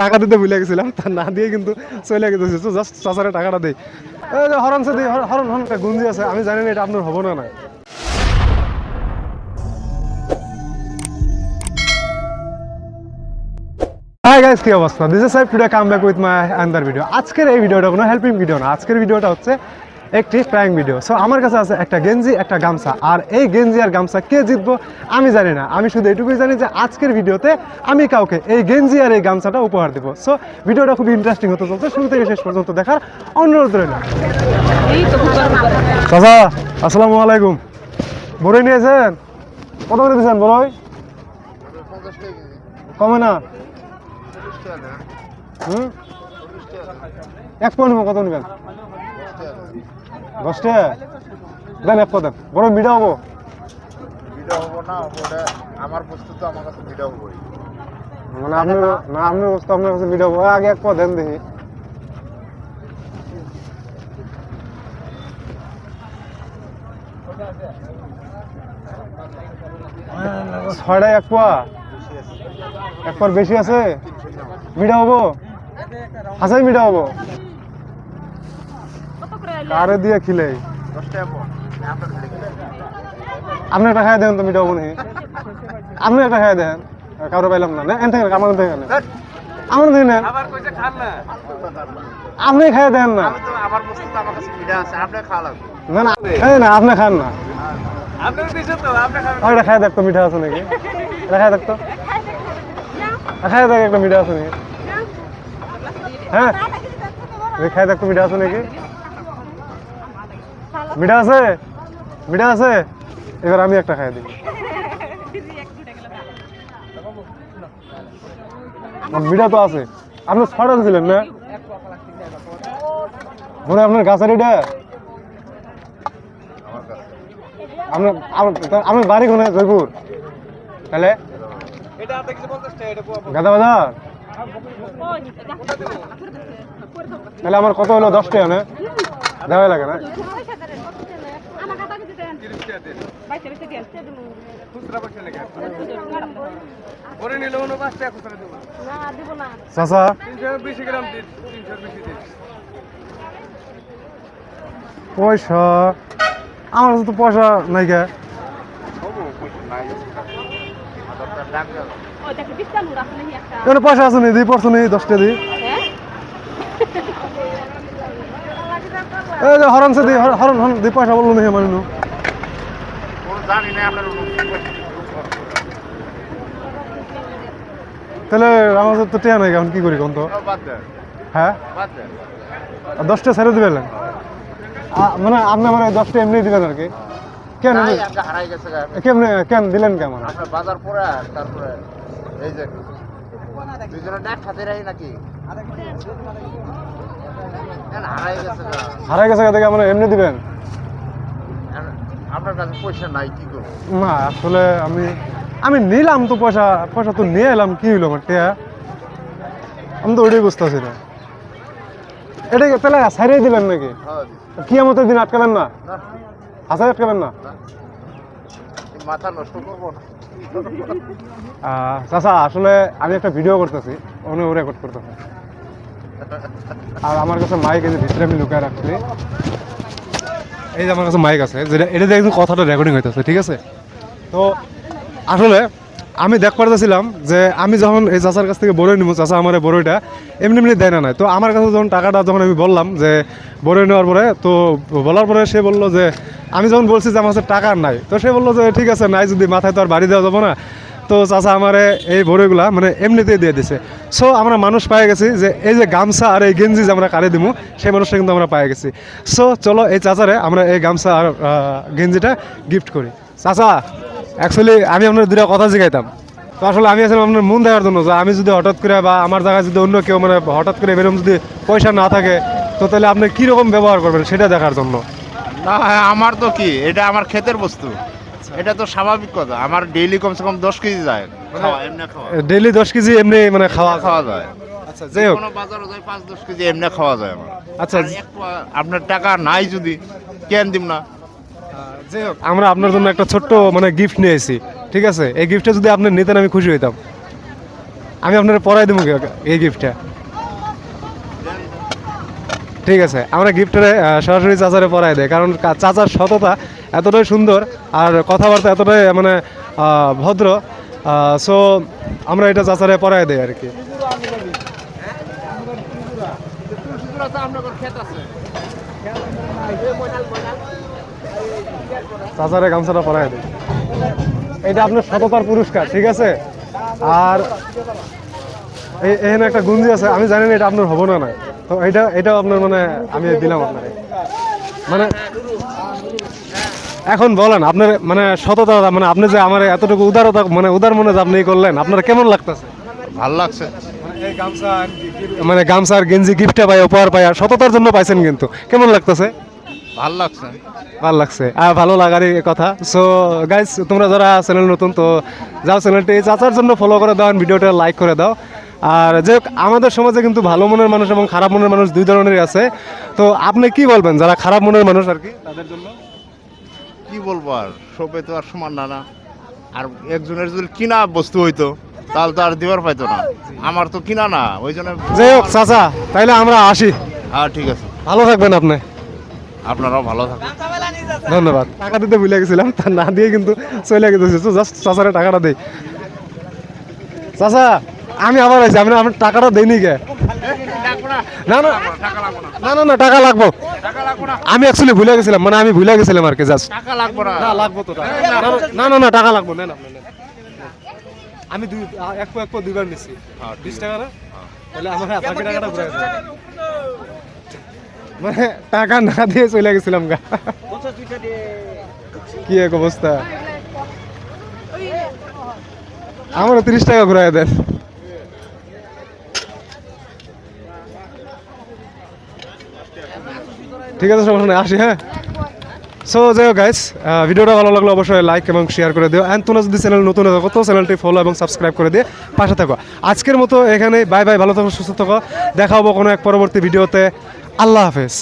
টাকা দিতে ভুলে গেছিলাম, তা না দিয়ে কিন্তু চলে গেছে। জাস্ট চাচারে টাকাটা দেই। হরণ সে হরণ হরন গুঞ্জি আছে, আমি জানি না এটা আপনার হব না না। কি অবস্থা? This is Saif today come back with my another video আজকের এই ভিডিওটা কোনো হেল্পিং ভিডিও না। আজকের ভিডিওটা হচ্ছে একটি প্র্যাঙ্ক ভিডিও সো আমার কাছে আছে একটা গেঞ্জি, একটা গামছা। আর এই গেঞ্জি আর গামছা কে জিতবো, আমি জানি না। আমি শুধু এটুকুই জানি যে আজকের ভিডিওতে আমি কাউকে এই গেঞ্জি আর এই গামছাটা উপহার দেবো। সো ভিডিওটা খুব ইন্টারেস্টিং হতে চলছে। শুরু থেকে শেষ পর্যন্ত দেখার অনুরোধ রইল। চাচা, আসসালামু আলাইকুম। বড়ই নিয়েছেন? কত করে দিয়েছেন বড়ই? কমে না। হুম? এক পয়েন্ট কত নেবেন? দশ টাকা দেন এক দেন। বড় মিডা হব। ভিডিও হব না ওটা আমার বস্তু তো আমার কাছে ভিডিও হবোই। মানে আপনি না আপনি বস্তু আপনার কাছে মিডা হব। আগে এক দেন দেখি। ছয়টায় এক পোয়া এক বেশি আছে? মিডা হব? হাসাই মিডা হব? করে দিয়ে খিলে? দশ টাকা পর আপনার খালি কিনে আপনি একটা খাই দেন তো হব নাকি আপনি একটা খাই দেন। কারও পাইলাম না। না এন থেকে আমার থেকে নেন আমার থেকে নেন আপনি খাই দেন না। আমি তো আমার বস্তু তো আমার কাছে ভিডিও আছে আপনি খাওয়া লাগবে। না না না আপনি খান না। এটা খাই দেখতো মিঠা আছে নাকি? এটা খাই দেখতো খাই দেখ একটা মিঠা আছে নাকি? হ্যাঁ? খাই দেখতো মিঠা আছে নাকি? মিঠা আছে? মিঠা আছে? এবার আমি একটা খাই দিই মিঠা তো আছে। আপনি ছটা ছিলেন না? মনে আপনার গাছের এটা? আপনার, আপনার- বাড়ি কোনে? জয়পুর? তাহলে? গাদা বাজার তাহলে আমার কত হলো? দশ টাকা না দেওয়াই লাগে না পয়সা দেন, কত দেন? আমার কাছে কিছু দেন। বাইশে বাইশে দেন। না, দিব না। চাচা? পয়সা? আমার তো পয়সা নাই একটা? এখানে পয়সা আছে নি? দিই পড়ছো নি? দশটা দিই হ্যাঁ? এই যে হরন সে দিই হরন হরন দিই পয়সা বলল নি মানে জানি না আপনার তাহলে কাছে তো টেয়া নাই এখন কি করি কোন তো? হ্যাঁ? দশটা ছেড়ে দিবেন? মানে আপনি আমার দশটা এমনি দিবেন আর কি। কেন? কেমনে কেন দিলেন কেমন বাজার পরে তারপরে এই যে হারাই গেছে আমার এমনি দিবেন? আপনার কাছে পয়সা নাই কি করব? না আসলে আমি আমি নিলাম তো পয়সা পয়সা তো নিয়ে এলাম কি হইল আমার টেয়া? আমি তো ওইটাই বুঝতেছি না। এটা তাহলে সারিয়ে দিবেন নাকি? হ্যাঁ। কি আমাদের দিন আটকাবেন না? হাসাই আটকাবেন না? মাথা নষ্ট করব না। চাচা আসলে আমি একটা ভিডিও করতেছি ওনে ও রেকর্ড করতেছে। আর আমার কাছে মাইক এই ভিতরে আমি লুকায় রাখছি। এই যে আমার কাছে মাইক আছে, যেটা এটা একদম কথাটা রেকর্ডিং হইতেছে, ঠিক আছে? তো আসলে আমি দেখ পারতেছিলাম যে আমি যখন এই চাচার কাছ থেকে বড়ই নিব চাচা আমার বড়ইটা, এমনি এমনি দেয় না, নাই। তো আমার কাছে যখন টাকাটা যখন আমি বললাম যে বড়ই নেওয়ার পরে, তো বলার পরে সে বলল যে, আমি যখন বলছি যে আমার কাছে টাকা নাই, তো সে বলল যে, ঠিক আছে, নাই, যদি মাথায় তো আর বাড়ি দেওয়া যাব না। তো চাচা আমারে এই বড়ইগুলা মানে এমনিতেই দিয়ে দিছে। সো আমরা মানুষ পাই গেছি যে এই যে গামছা আর এই গেঞ্জি যে আমরা কারে দিমু, সেই মানুষটা কিন্তু আমরা পাই গেছি। সো চলো এই চাচারে আমরা এই গামছা আর গেঞ্জিটা গিফট করি। চাচা অ্যাকচুয়ালি আমি আপনার দুটা কথা শিখাইতাম তো আসলে আমি আসলে আপনার মন দেওয়ার জন্য যে আমি যদি হঠাৎ করে বা আমার জায়গায় যদি অন্য কেউ মানে হঠাৎ করে এরকম যদি পয়সা না থাকে, তো তাহলে আপনি কীরকম ব্যবহার করবেন সেটা দেখার জন্য? না আমার তো কি? এটা আমার ক্ষেতের বস্তু। এটা তো স্বাভাবিক কথা। আমার ডেইলি কমসে কম দশ কেজি যায়। খাওয়া এমনি খাওয়া। ডেইলি দশ কেজি এমনি মানে খাওয়া খাওয়া যায়। আচ্ছা যাই হোক। কোনো বাজারও যায় পাঁচ দশ কেজি এমনি খাওয়া যায় আমার। আচ্ছা। আপনার টাকা নাই যদি কেন দিব না? যাই হোক আমরা আপনার জন্য একটা ছোট্ট মানে গিফট নিয়ে এসেছি ঠিক আছে? এই গিফটটা যদি আপনি নিতেন আমি খুশি হইতাম। আমি আপনার পরাই দেবো এই গিফটটা ঠিক আছে, আমরা গিফটের সরাসরি চাচারে পরাই দেয় কারণ চাচার সততা এতটাই সুন্দর আর কথাবার্তা এতটাই মানে ভদ্র সো আমরা এটা চাচারে পরাই দেয় আর কি। চাচারে গামছাটা পরাই দেয় এটা আপনার সততার পুরস্কার, ঠিক আছে? আর এখানে একটা গুঞ্জি আছে আমি জানি না এটা আপনার হব না না তো এটা এটাও আপনার মানে আমি দিলাম আপনাকে। মানে এখন বলেন আপনার মানে সততা মানে আপনি যে আমার এতটুকু উদারতা মানে উদার মনে যে আপনি করলেন আপনার কেমন লাগতেছে? ভালো লাগছে। মানে গামছা আর গেঞ্জি গিফটে পাই উপহার পাই আর সততার জন্য পাইছেন কিন্তু। কেমন লাগতেছে? ভালো লাগছে। ভালো লাগছে। আর ভালো লাগারই কথা। সো গাইস তোমরা যারা চ্যানেল নতুন তো যাও চ্যানেলটি চাচার জন্য ফলো করে দাও ভিডিওটা লাইক করে দাও। আর যে হোক, আমাদের সমাজে কিন্তু ভালো মনের মানুষ এবং খারাপ মনের মানুষ দুই ধরনেরই আছে। তো আপনি কি বলবেন? যারা খারাপ মনের মানুষ আর কি তাদের জন্য? কি বলব আর? সবে তো আর সমান না না। আর একজনের যদি কিনা বস্তু হইতো তাহলে তো আর দিবার পাইতো না। আমার তো কিনা না ওই জন্য যাই হোক চাচা তাইলে আমরা আসি। হ্যাঁ ঠিক আছে। ভালো থাকবেন আপনি। আপনারাও ভালো থাকবেন ধন্যবাদ। টাকা দিতে ভুলে গেছিলাম তা না দিয়ে কিন্তু চলে গেছে। জাস্ট চাচারে টাকাটা দেই। চাচা আমি আবার আছি আমি আপনার টাকাটা দেইনি কে না না না না না টাকা লাগবো। আমি অ্যাকচুয়ালি ভুলে গেছিলাম মানে আমি ভুলে গেছিলাম আর কি জাস্ট টাকা লাগবে না না লাগবো তো। না, না, না না না টাকা লাগবো আপনি নেন। আমি দুই এক পো এক পো দুইবার নিচ্ছি বিশ টাকা না? তাহলে আমার বাকি টাকাটা ঘুরে মানে টাকা না দিয়ে চলে গেছিলাম গা। কি এক অবস্থা? আমারও তিরিশ টাকা ঘুরাই দেন। ঠিক আছে, সমস্যা নেই, আসি হ্যাঁ। সো যাই হোক গাইস ভিডিওটা ভালো লাগলে অবশ্যই লাইক এবং শেয়ার করে দিও। অ্যান্ড তোমরা যদি চ্যানেল নতুন থাকো, তো চ্যানেলটি ফলো এবং সাবস্ক্রাইব করে দিয়ে পাশে থাকো। আজকের মতো এখানে বাই বাই ভালো থাকো, সুস্থ থাকো। দেখা হব কোনো এক পরবর্তী ভিডিওতে। আল্লাহ হাফেজ।